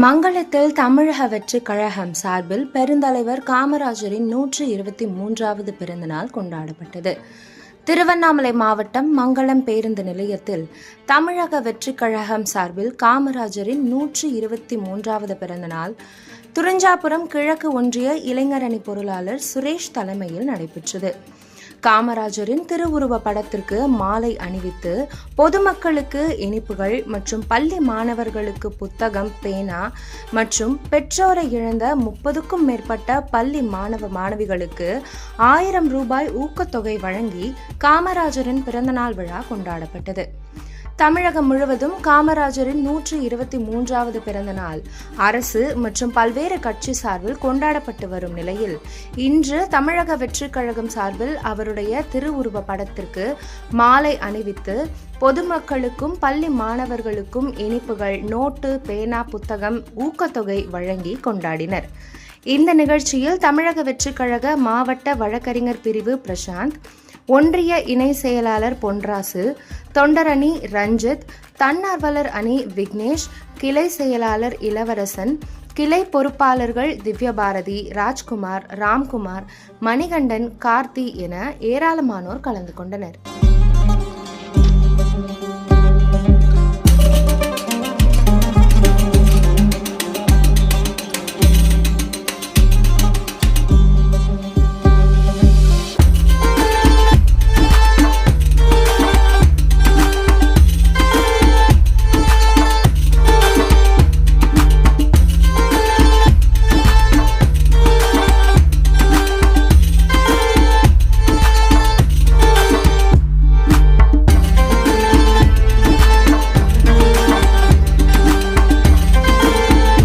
மங்களத்தில் தமிழக வெற்றி கழகம் சார்பில் பெருந்தலைவர் காமராஜரின் நூற்று இருபத்தி மூன்றாவது பிறந்தநாள் கொண்டாடப்பட்டது. திருவண்ணாமலை மாவட்டம் மங்களம் பேருந்து நிலையத்தில் தமிழக வெற்றி கழகம் சார்பில் காமராஜரின் நூற்று இருபத்தி மூன்றாவது பிறந்தநாள் துறிஞ்சாபுரம் கிழக்கு ஒன்றிய இளைஞரணி பொருளாளர் சுரேஷ் தலைமையில் நடைபெற்றது. காமராஜரின் திருவுருவ படத்திற்கு மாலை அணிவித்து பொதுமக்களுக்கு இனிப்புகள் மற்றும் பள்ளி மாணவர்களுக்கு புத்தகம் பேனா மற்றும் பெற்றோரை இழந்த முப்பதுக்கும் மேற்பட்ட பள்ளி மாணவ மாணவிகளுக்கு ஆயிரம் ரூபாய் ஊக்கத்தொகை வழங்கி காமராஜரின் பிறந்தநாள் விழா கொண்டாடப்பட்டது. தமிழகம் முழுவதும் காமராஜரின் நூற்றி இருபத்தி மூன்றாவது பிறந்த நாள். அரசு மற்றும் பல்வேறு கட்சி சார்பில் கொண்டாடப்பட்டு வரும் நிலையில் இன்று தமிழக வெற்றிக் கழகம் சார்பில் அவருடைய திருவுருவ படத்திற்கு மாலை அணிவித்து பொதுமக்களுக்கும் பள்ளி மாணவர்களுக்கும் இனிப்புகள் நோட்டு பேனா புத்தகம் ஊக்கத்தொகை வழங்கி கொண்டாடினர். இந்த நிகழ்ச்சியில் தமிழக வெற்றிக் கழக மாவட்ட வழக்கறிஞர் பிரிவு பிரசாந்த் ஒன்றிய இணை செயலாளர் பொன்ராசு தொண்டரணி ரஞ்சித் தன்னார்வலர் அணி விக்னேஷ் கிளை செயலாளர் இளவரசன் கிளை பொறுப்பாளர்கள் திவ்யபாரதி ராஜ்குமார் ராம்குமார் மணிகண்டன் கார்த்தி என ஏராளமானோர் கலந்து கொண்டனர்.